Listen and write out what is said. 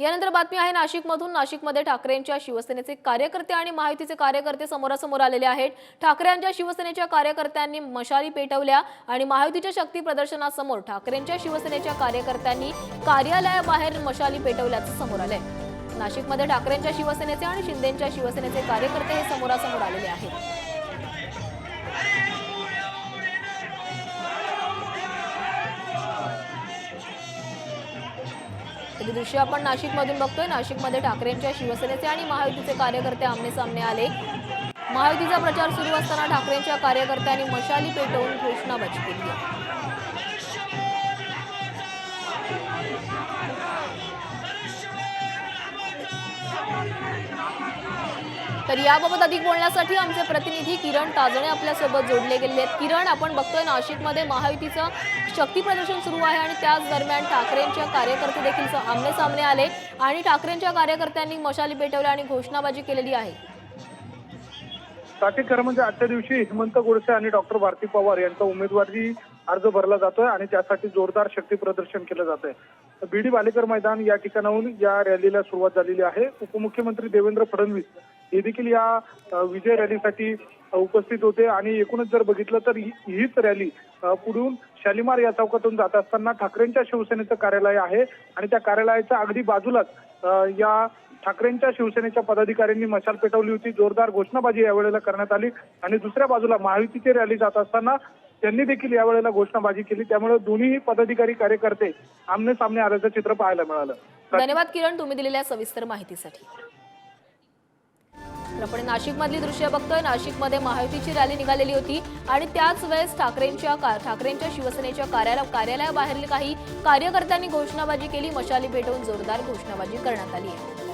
यानंतर बातमी आहे नाशिकमधून नाशिकमध्ये ठाकरेंच्या शिवसेनेचे कार्यकर्ते आणि माहितीचे कार्यकर्ते समोरासमोर आलेले आहेत. ठाकरेंच्या शिवसेनेच्या कार्यकर्त्यांनी मशाली पेटवल्या आणि महायुतीच्या शक्ती प्रदर्शनासमोर ठाकरेंच्या शिवसेनेच्या कार्यकर्त्यांनी कार्यालयाबाहेर मशाली पेटवल्याचं समोर आलंय. नाशिकमध्ये ठाकरेंच्या शिवसेनेचे आणि शिंदेच्या शिवसेनेचे कार्यकर्ते हे समोरासमोर आलेले आहेत. तर दृश्य आपण नाशिकमधून बघतोय. नाशिकमध्ये ठाकरेंच्या शिवसेनेचे आणि महायुतीचे कार्यकर्ते आमने सामने आले. महायुतीचा प्रचार सुरू असताना ठाकरेंच्या कार्यकर्त्यांनी मशाली पेटवून घोषणाबाजी केली तर याबाबत अधिक बोलण्यासाठी आमचे प्रतिनिधी किरण ताजणे आपल्यासोबत जोडले गेले आहेत. किरण आपण बघतोय नाशिकमध्ये महायुतीचं शक्ती प्रदर्शन सुरू आहे आणि त्याच दरम्यान ठाकरेंच्या कार्यकर्ते देखील आमने सामने आले आणि ठाकरेंच्या कार्यकर्त्यांनी मशाली पेटवल्या आणि घोषणाबाजी केलेली आहे. साठी खरं म्हणजे आजच्या दिवशी हेमंत गोडसे आणि डॉक्टर भारती पवार यांचा उमेदवारी अर्ज भरला जातोय आणि त्यासाठी जोरदार शक्ती प्रदर्शन केलं जात आहे बीडी बालेकर मैदान या ठिकाणाहून या रॅलीला सुरुवात झालेली आहे. उपमुख्यमंत्री देवेंद्र फडणवीस हे देखील या विजय रॅलीसाठी उपस्थित होते. आणि एकूणच जर बघितलं तर हीच रॅली पुढून शालिमार या चौकातून जात असताना ठाकरेंच्या शिवसेनेचं कार्यालय आहे. आणि त्या कार्यालयाच्या अगदी बाजूलाच या ठाकरेंच्या शिवसेनेच्या पदाधिकाऱ्यांनी मशाल पेटवली होती. जोरदार घोषणाबाजी यावेळेला करण्यात आली. आणि दुसऱ्या बाजूला महायुतीची रॅली जात असताना त्यांनी देखील यावेळेला घोषणाबाजी केली. त्यामुळे दोन्ही पदाधिकारी कार्यकर्ते आमने सामने आल्याचं चित्र पाहायला मिळालं. धन्यवाद किरण तुम्ही दिलेल्या सविस्तर माहितीसाठी. आपण नाशिकमधली दृश्य बघतोय नाशिकमध्ये महायुतीची रॅली निघालेली होती आणि त्याच वेळेस ठाकरेंच्या का- ठाकरेंच्या शिवसेनेच्या कार्यालय कार्यालयाबाहेरील काही कार्यकर्त्यांनी घोषणाबाजी केली. मशाली पेटवून जोरदार घोषणाबाजी करण्यात आली आहे.